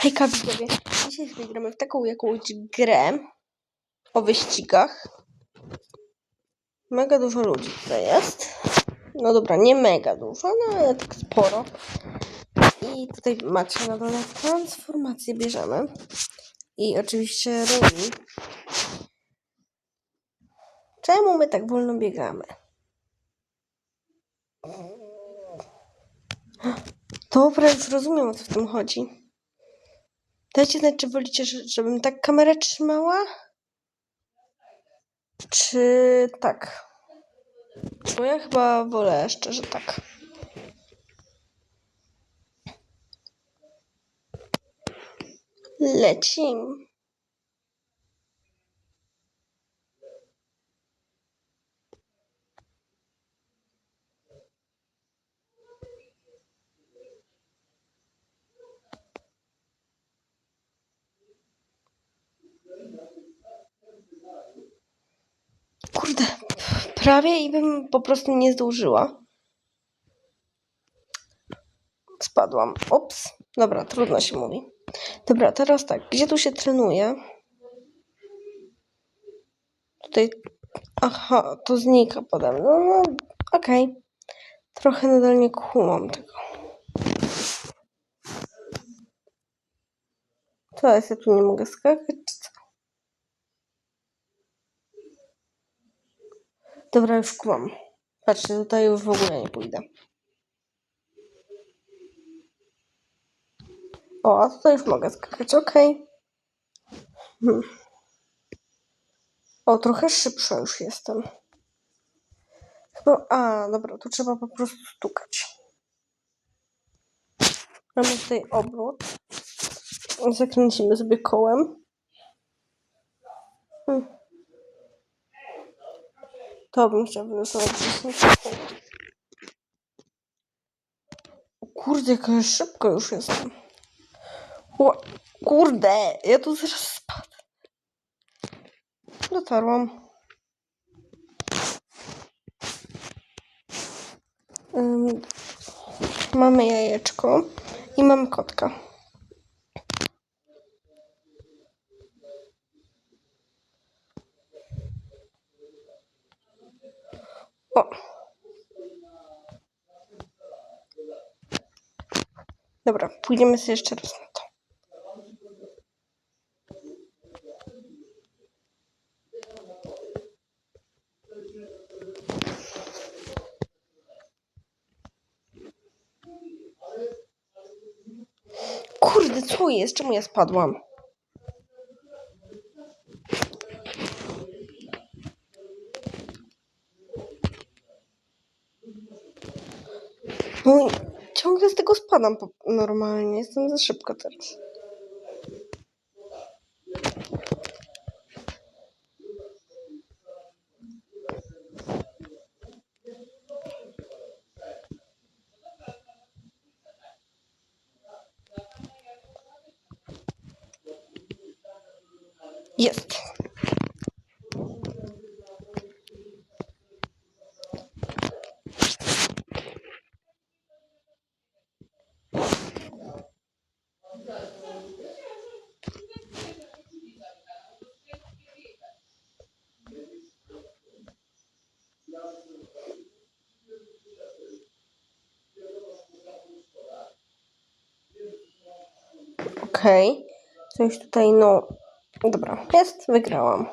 Hejka widzowie, dzisiaj sobie gramy w taką jakąś grę o wyścigach. Mega dużo ludzi tutaj jest. No dobra, nie mega dużo, no ale tak sporo. I tutaj macie na dole transformację bierzemy. I oczywiście runi. Czemu my tak wolno biegamy? Dobra, już rozumiem o co w tym chodzi. Dajcie znać, czy wolicie, że- żebym tak kamerę trzymała? Czy tak? Bo ja chyba wolę szczerze tak. Lecim. Kurde, prawie i bym po prostu nie zdążyła. Spadłam. Ups. Dobra, trudno się mówi. Dobra, teraz tak. Gdzie tu się trenuje? Tutaj. Aha, to znika pode mną. No, okej. Trochę nadal nie kumam tego. Jest? Ja tu nie mogę skakać, czy co? Dobra, już kumam. Patrzcie, tutaj już w ogóle nie pójdę. O, a tutaj już mogę skakać, okej. Hmm. O, trochę szybsza już jestem. Chyba, a, dobra, tu trzeba po prostu stukać. Mamy tutaj obrót. Zakręcimy sobie kołem. Hmm. To bym chciał wylosować 10 sekund. Kurde, jak ja szybko już jestem. O, kurde, ja tu zaraz spadnę. Dotarłam. Ym, mamy jajeczko i mamy kotka. O. Dobra, pójdziemy sobie jeszcze raz na to. Kurde, co jest? Czemu ja spadłam? No, ciągle z tego spadam normalnie. Jestem za szybko teraz. Jest. Okej. Coś tutaj, no. Dobra, jest, wygrałam.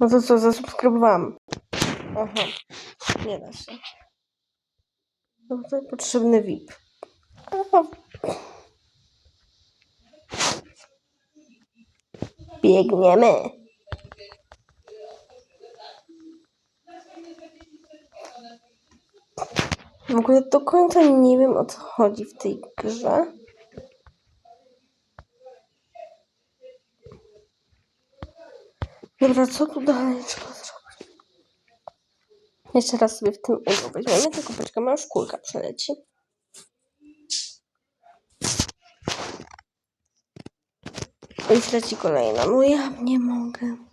No to co, zasubskrybowałam. Aha, nie da się. No tutaj potrzebny VIP. Biegniemy. W ogóle do końca nie wiem o co chodzi w tej grze. Dobra, co tu dalej trzeba zrobić? Jeszcze raz sobie w tym udział weźmiemy, tylko poczekamy aż kulka przeleci. Już leci kolejna. No ja nie mogę.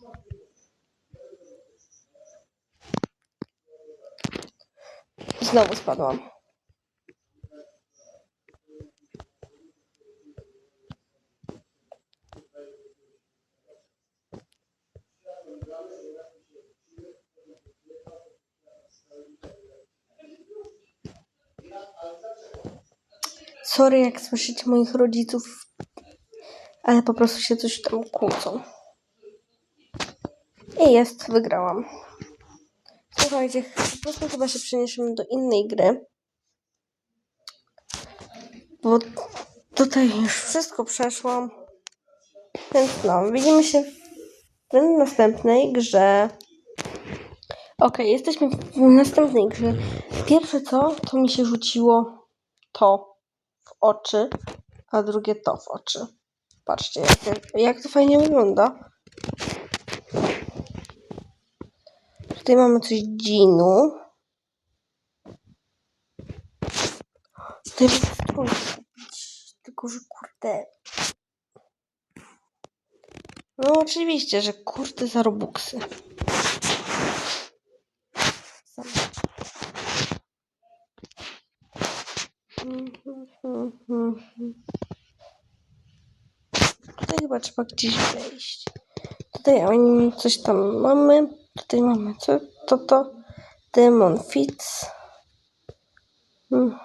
Znowu spadłam. Sorry, jak słyszycie moich rodziców, ale po prostu się coś tam kłócą. I jest, wygrałam. Słuchajcie, po prostu chyba się przeniesiemy do innej gry. Bo tutaj już wszystko przeszłam. Więc no, widzimy się w następnej grze. Okej, jesteśmy w następnej grze. Pierwsze co, to mi się rzuciło to w oczy, a drugie to w oczy. Patrzcie, jak to fajnie wygląda. Tutaj mamy coś dzinu. Tutaj kupić, tylko że kurde. No oczywiście, że kurde za robuxy. Tutaj chyba trzeba gdzieś wejść. Tutaj coś tam mamy. Tutaj mamy co? To to. Demon Fits. Mhm.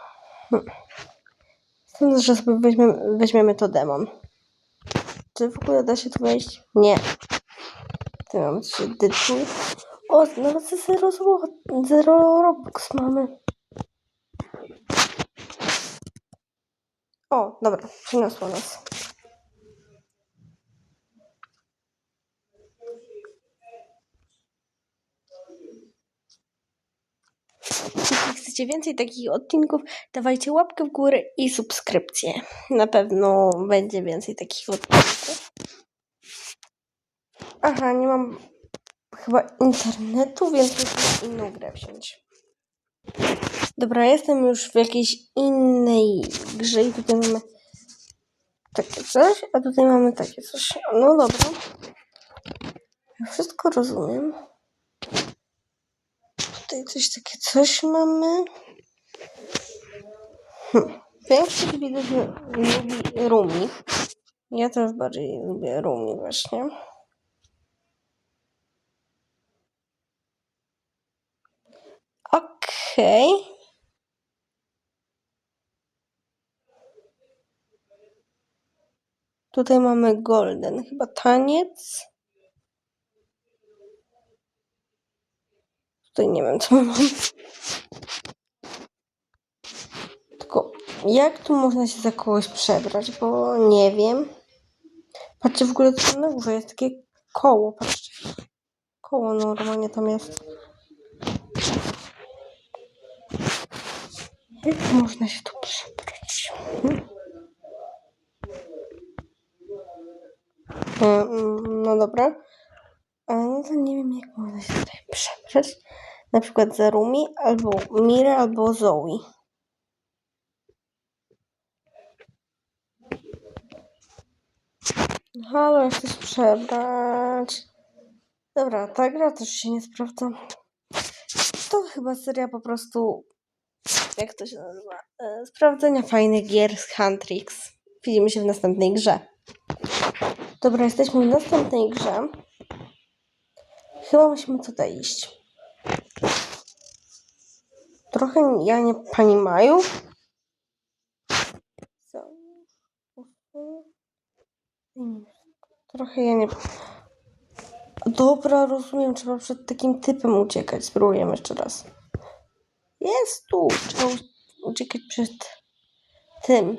Sądzę, że sobie weźmiemy, weźmiemy to demon. Czy w ogóle da się tu wejść? Nie. Tutaj mamy coś edytu. O, nawet za zero, złot, zero robux mamy. O, dobra, przyniosło nas. Chcecie więcej takich odcinków, dawajcie łapkę w górę i subskrypcję. Na pewno będzie więcej takich odcinków. Aha, nie mam chyba internetu, więc muszę inną grę wziąć. Dobra, jestem już w jakiejś innej grze i tutaj mamy takie coś, a tutaj mamy takie coś. No dobra. Ja wszystko rozumiem. Tutaj coś takie coś mamy. Hm. Większość widzów lubi Rumi. Ja też bardziej lubię Rumi właśnie. Okej. Tutaj mamy golden, chyba taniec. Tutaj nie wiem, co mam. Tylko jak tu można się za kogoś przebrać, bo nie wiem. Patrzcie, w ogóle tu na górze jest takie koło, patrzcie. Koło normalnie tam jest. Jak można się tu przebrać? Hmm? Mm, No dobra. No to nie wiem, jak można się tutaj przebrać. Na przykład za Rumi, albo Mira, albo Zoe. Halo, jak chcesz przebrać? Dobra, ta gra też się nie sprawdza. To chyba seria po prostu, jak to się nazywa, e, sprawdzenia fajnych gier z Huntrix. Widzimy się w następnej grze. Dobra, jesteśmy w następnej grze. Chyba musimy tutaj iść. Trochę ja nie. Co? Trochę ja nie. Dobra, rozumiem, trzeba przed takim typem uciekać. Spróbujemy jeszcze raz. Jest tu. Trzeba uciekać przed tym.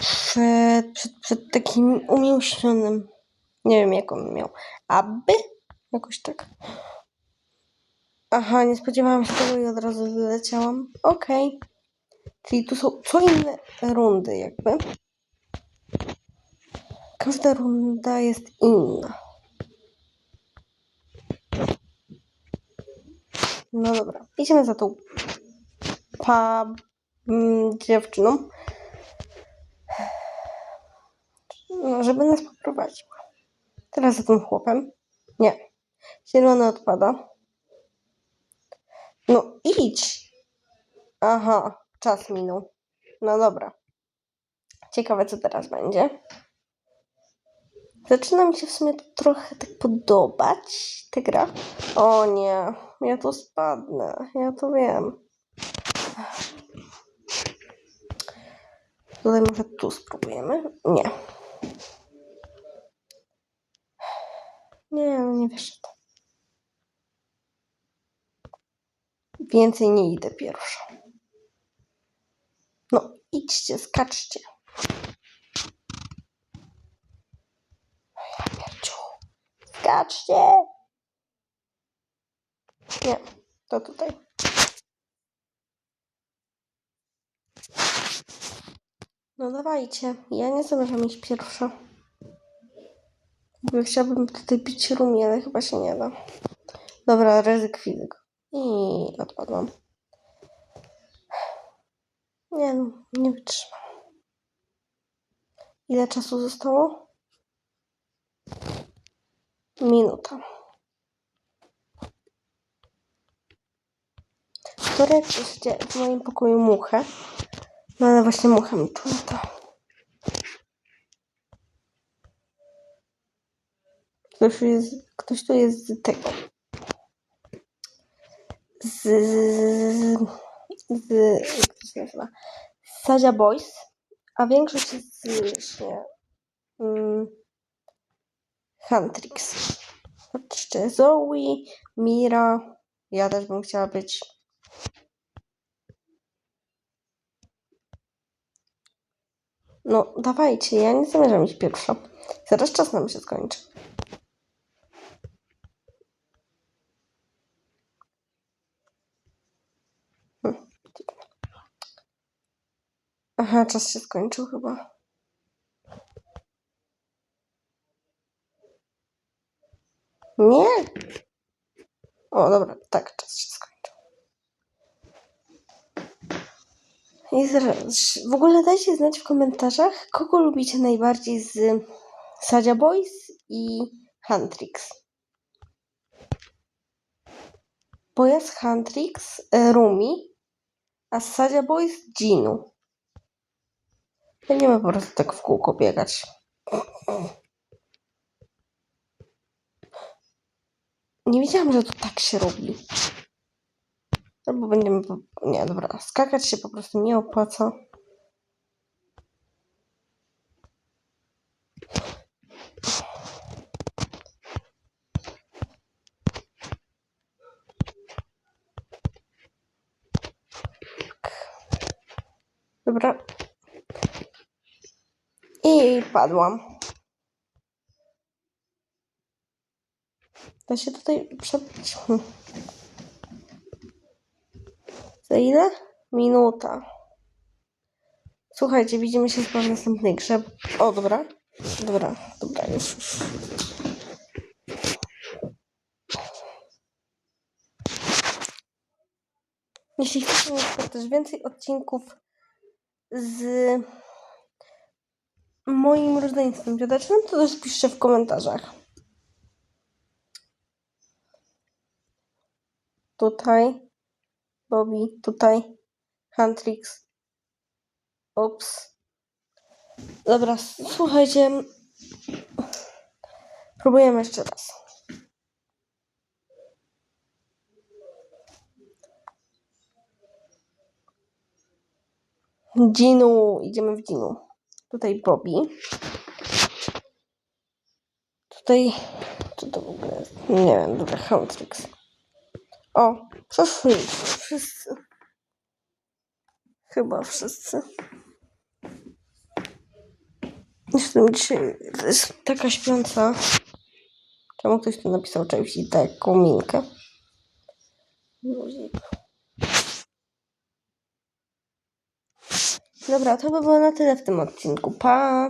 Przed, przed, przed takim umięśnionym. Nie wiem, jak on miał. Aby? Jakoś tak. Aha, nie spodziewałam się tego i od razu wyleciałam. Okej. Czyli tu są co inne rundy, jakby. Każda runda jest inna. No dobra, idziemy za tą pa mm, dziewczyną. No, żeby nas poprowadziła. Teraz za tym chłopem. Nie. Zielony odpada. No idź. Aha, czas minął. No dobra. Ciekawe, co teraz będzie. Zaczyna mi się w sumie to trochę tak podobać ta gra. O nie, ja tu spadnę. Ja to wiem. Tutaj może tu spróbujemy. Nie. Nie, no nie wyszedł. Więcej nie idę pierwsza. No, idźcie, skaczcie. Ja pierdziu. Skaczcie. Nie, to tutaj. No dawajcie, ja nie zamierzam iść pierwsza. Chciałabym tutaj pić rumie, ale chyba się nie da. Dobra, ryzyk fizyk. I odpadłam. Nie no, nie wytrzymam. Ile czasu zostało? Minuta. Wczoraj przyjdzie w moim pokoju muchę. No ale właśnie mucha mi tu lata. Ktoś, tu jest, ktoś tu jest z tego. Z, z, z Boys, a większość jest z właśnie um, Huntrix. Patrzcie, Zoe, Mira, ja też bym chciała być. No, dawajcie, ja nie zamierzam iść pierwsza. Zaraz czas nam się skończy. Aha, czas się skończył chyba. Nie. O, dobra, tak, czas się skończył. I zaraz, w ogóle dajcie znać w komentarzach, kogo lubicie najbardziej z Sadzia Boys i Huntrix. Bo ja z Huntrix e, Rumi, a z Sadzia Boys Ginu. Będziemy po prostu tak w kółko biegać. Nie wiedziałam, że to tak się robi. Albo będziemy. Po... Nie, dobra. Skakać się po prostu nie opłaca. Dobra. I padłam. Da się tutaj przebić. Za ile? Minuta. Słuchajcie, widzimy się w następnej grze. O, dobra. Dobra, dobra, już. Jeśli chcecie przykład też więcej odcinków z moim rodzeństwem wiodecznym, to też piszcie w komentarzach. Tutaj Bobby, tutaj Huntrix. Ups. Dobra, słuchajcie. Próbujemy jeszcze raz. Dzinu, idziemy w Dzinu. Tutaj Bobby. Tutaj, co to w ogóle jest? Nie wiem, dobra, Huntrix. O, przeszli wszyscy. Chyba wszyscy. Jestem dzisiaj to jest taka śpiąca. Czemu ktoś tu napisał czegoś i taką minkę? Luzik. Dobra, to by było na tyle w tym odcinku. Pa!